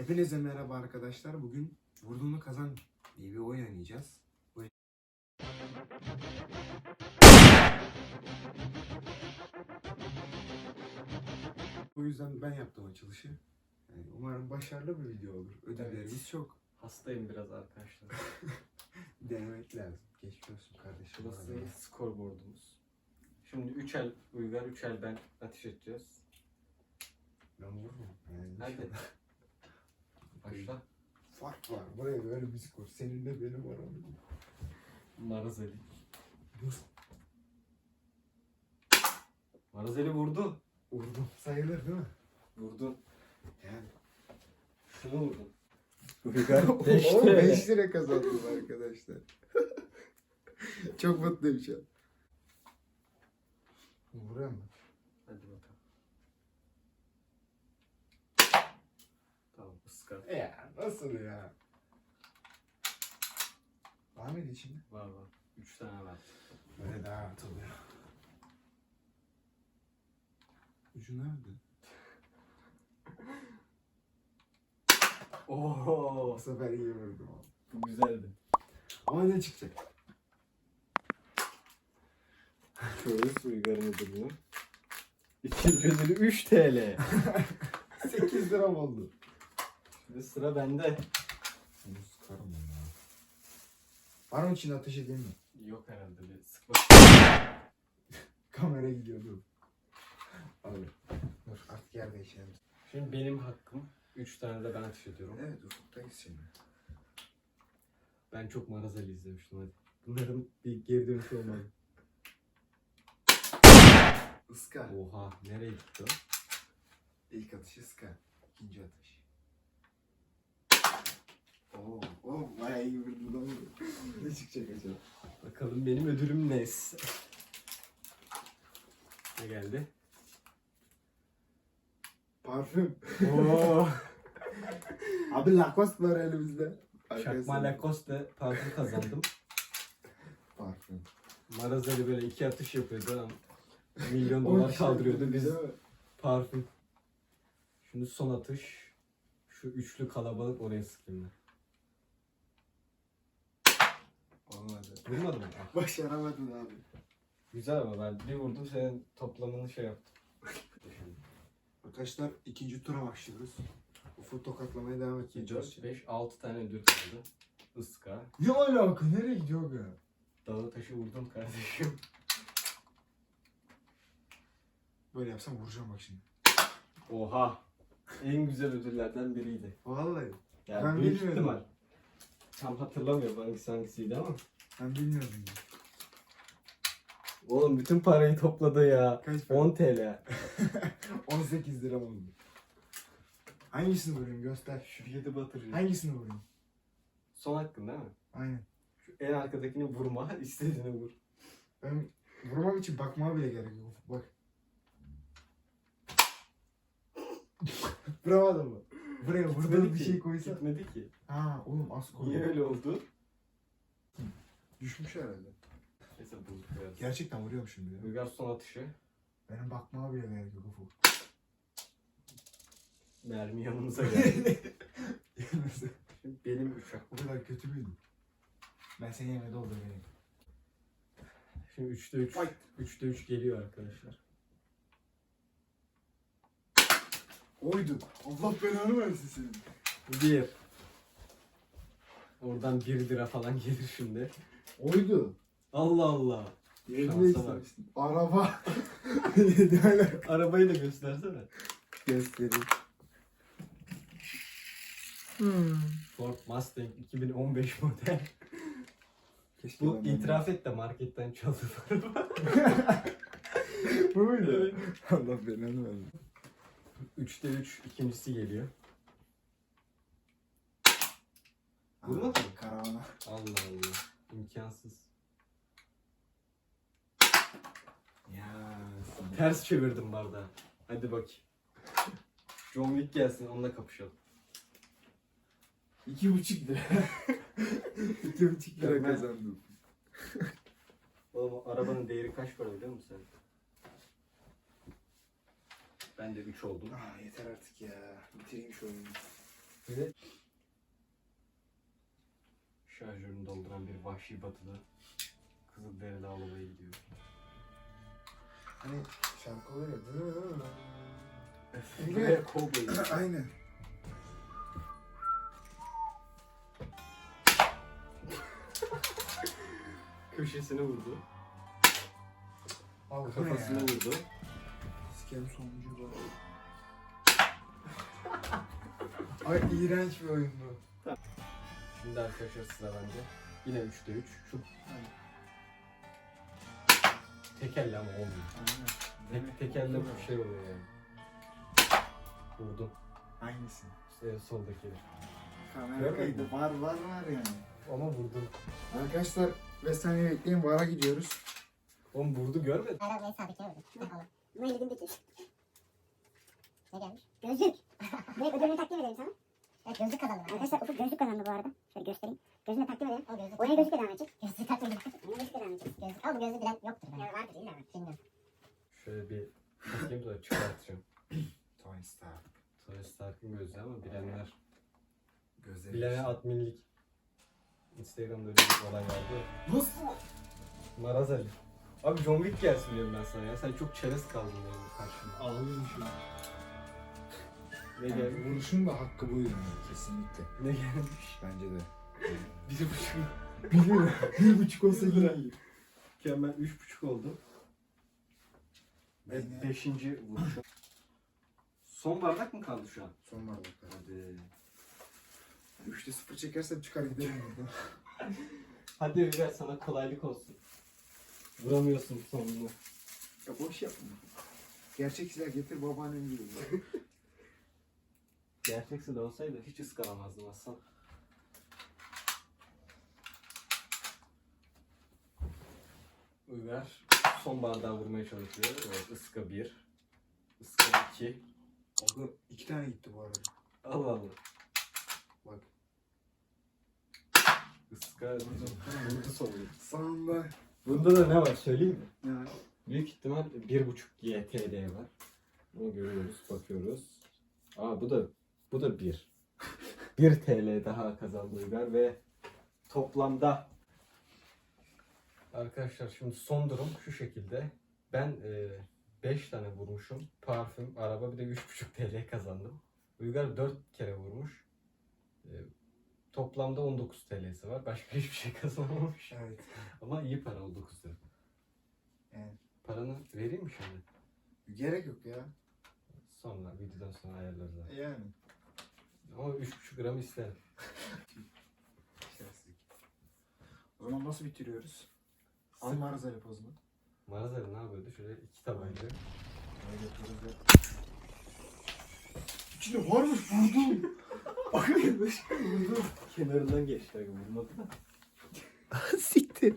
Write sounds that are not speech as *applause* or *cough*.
Hepinize merhaba arkadaşlar. Bugün vurduğunu kazan diye bir oyun oynayacağız. Bu- Bu yüzden ben yaptım açılışı. Yani umarım başarılı bir video olur. Ödevlerimiz Evet. çok. Hastayım biraz arkadaşlar. *laughs* Denemek lazım. Geçmiş olsun kardeşim. Da. skorboardumuz. Şimdi 3 el Uygar, 3 el ben ateş edeceğiz. Ben vururum. Yani Hadi. Başla. Fark var. Buraya böyle bir skor. Seninle benim aramda. Marazeli. Dur. Marazeli vurdu. Vurdum. Sayılır değil mi? Vurdun. Yani. Şunu vurdun. Uygar *laughs* Beş 5 TL. 5 lira kazandım arkadaşlar. *laughs* Çok mutluyum şu an. Vuruyor mu? Hadi bakalım. Tamam ıskar. Ya nasıl ya? Var mıydı içinde? Var var. 3 tane var. Böyle daha rahat oluyor. Ucu nerede? Oo, Bu sefer iyi vurdum. bu güzeldi. Ama ne çıkacak? Şöyle Uygar'ın ödülünü. İkinci ödülü 3 TL. 8 lira *laughs* oldu. Şimdi sıra bende. Bunu sıkarım ben ya. Var mı içinde ateş edeyim mi? Yok herhalde bir sıkma. *laughs* Kamera gidiyordu. Abi. Dur artık yer değişelim. Şimdi benim hakkım. 3 tane de ben ateş ediyorum. Evet ufuktayız şimdi. Ben çok Marazeli izlemiştim hadi. Bunların bir geri dönüşü olmadı. Iska. Oha nereye gitti o? İlk atış ıska. İkinci atış. Oo, oo bayağı iyi vurdu lan ne çıkacak acaba? Bakalım benim ödülüm ne? Ne geldi? Parfüm. Oo. *laughs* Abi Lacoste var elimizde. Arkadaşlar. Lacoste parfüm kazandım. Parfüm. Marazeli böyle iki atış yapıyordu. ama Milyon dolar kaldırıyordu. Biz parfüm. Şimdi son atış. Şu üçlü kalabalık oraya sıkayım ben. Olmadı. Vurmadı mı? *laughs* Başaramadın abi. Güzel ama ben bir vurdum senin toplamını şey yaptım. Arkadaşlar ikinci tura başlıyoruz. Ufuk tokatlamaya devam 2, edeceğiz. 4, 5, 6 tane ödül kaldı. Iska. Ne alaka? Nereye gidiyor ya? Dağı taşı vurdum kardeşim. Böyle yapsam vuracağım bak şimdi. Oha. En güzel ödüllerden biriydi. Vallahi. Yani Ben büyük bilmiyordum. ihtimal. Tam hatırlamıyorum hangisi hangisiydi ama. Ben bilmiyordum. Oğlum bütün parayı topladı ya. Kaç para? 10 TL. 18 lira oldu. Hangisini vurayım göster. Şirketi batırıyor. Hangisini vurayım? Son hakkın değil mi? Aynen. Şu en arkadakini vurma, *laughs* istediğini vur. Ben vurmam için bakmama bile gerek yok. Bak. *laughs* Vuramadım mı? Buraya burada Gitmedi bir ki, şey koysa. Gitmedi ki. Ha oğlum az koy. Niye öyle oldu? Düşmüş herhalde. Neyse bulduk biraz. Gerçekten vuruyorum şimdi ya. Uygar son atışı. Benim bakmama bile gerek yok Ufuk. Mermi yanımıza *laughs* geldi. Benim üç hakkım. o kadar kötü müydü? Ben seni yerine doldurayım. Şimdi 3'te 3. Ay. 3'te 3 geliyor arkadaşlar. Oydu. Allah belanı versin senin. 1. Oradan 1 lira falan *laughs* gelir şimdi. Oydu. Allah Allah. Yerini Şansa bak. istemiştim. Araba. *laughs* ne alaka? Arabayı da göstersene. Göstereyim. Ford Mustang 2015 model. Keşke Bu ben- itiraf et de marketten çaldı araba. *laughs* Bu muydu? Evet. Allah belanı versin. 3'te 3 ikincisi geliyor. Vurmadın mı? Karavana. Allah Allah. İmkansız. Ya. Ters çevirdim bardağı. Hadi bak. John Wick gelsin onunla kapışalım. İki buçuk lira. *laughs* İki buçuk lira kazandım. Oğlum o arabanın değeri kaç para biliyor musun sen? Ben de 3 oldum. Ah yeter artık ya. Bitireyim şu oyunu. Ve şarjörünü dolduran bir vahşi batıda Kızılderili avlamaya gidiyor. Hani şarkı olur ya. Ve kovboy. *clears throat* Aynen. Köşesine vurdu. Abi Kafasına vurdu. Sikerim sonucu bu. *laughs* Ay iğrenç bir oyun bu. Şimdi arkadaşlar sıra bende. Yine 3'te 3. Şu tekelle ama olmuyor. Tek, tekelle bir şey oluyor yani. Vurdum. Hangisi? İşte soldakiler. Kamera kaydı. Var var var yani. Ama vurdum. Arkadaşlar 5 saniye bekleyin VAR'a gidiyoruz. Oğlum vurdu görmedin. Hala buraya sabit vurdu. Bakalım. Elledim ki. Ne gelmiş? Gözlük. ne *laughs* ödülünü takdim edelim sana. Evet gözlük kazandı. Arkadaşlar Ufuk gözlük kazandı bu arada. Şöyle göstereyim. Gözlüğünü takdim edelim. O gözlük. Oyuna gözlükle devam edecek. Gözlük takdim edelim. Oyuna gözlükle devam edecek. Gözlük. Ama bu gözlüğü bilen yoktur. Yani vardır illa var. Bilmiyorum. Şöyle bir bakayım da çıkartacağım. *clears throat* Tony Stark. Tony Stark'ın gözü ama bilenler. Gözleri. Bilene adminlik. Instagram'da öyle bir olay vardı. Nasıl? Maraz Ali. Abi John Wick gelsin diyorum ben sana ya. Sen çok çerez kaldın benim karşımda. Ağlıyorum şu an. Ne Yani gelmiş? vuruşun da hakkı buydu kesinlikle. Ne gelmiş? Bence de. *laughs* Bir buçuk. Bir buçuk olsa yine iyi. Mükemmel üç buçuk oldu. Ve Aynen. beşinci vuruşum. Son bardak mı kaldı şu an? Son bardaklar. Hadi. Üçte sıfır çekersem çıkar giderim buradan. Hadi Ömer sana kolaylık olsun. Vuramıyorsun sonunu. ya boş yapma. Gerçek silah getir babaannem gibi. *laughs* Gerçekse de olsaydı hiç ıskalamazdım aslan. Uygar son bardağı vurmaya çalışıyor. Evet, ıska 1. Iska 2. Abi iki tane gitti bu arada. Allah Allah. Bak. Iska. Sağında. Bunda da ne var söyleyeyim mi? Ya. Büyük ihtimal 1.5 YTD var. Bunu görüyoruz, bakıyoruz. Aa bu da bu da 1. 1 TL daha kazandı Uygar ve toplamda Arkadaşlar şimdi son durum şu şekilde. Ben 5 tane vurmuşum. Parfüm, araba bir de 3.5 TL kazandım. Uygar 4 kere vurmuş. E, toplamda 19 TL'si var. Başka hiçbir şey kazanamamış. Evet. Ama iyi para o 9 lira. Evet. Paranı vereyim mi şimdi? Gerek yok ya. Sonra videodan sonra ayarlarız abi. Yani. Ama 3,5 gram isterim. Şerefsizlik. O zaman nasıl bitiriyoruz? Al Marzali pozunu. Marazeli ne yapıyordu? Şöyle iki tabaydı. Öyle yapıyoruz ya. İçinde varmış vurdum. Arkadaş vurdum. Kenarından geçti. Vurmadı da. *laughs* Siktir.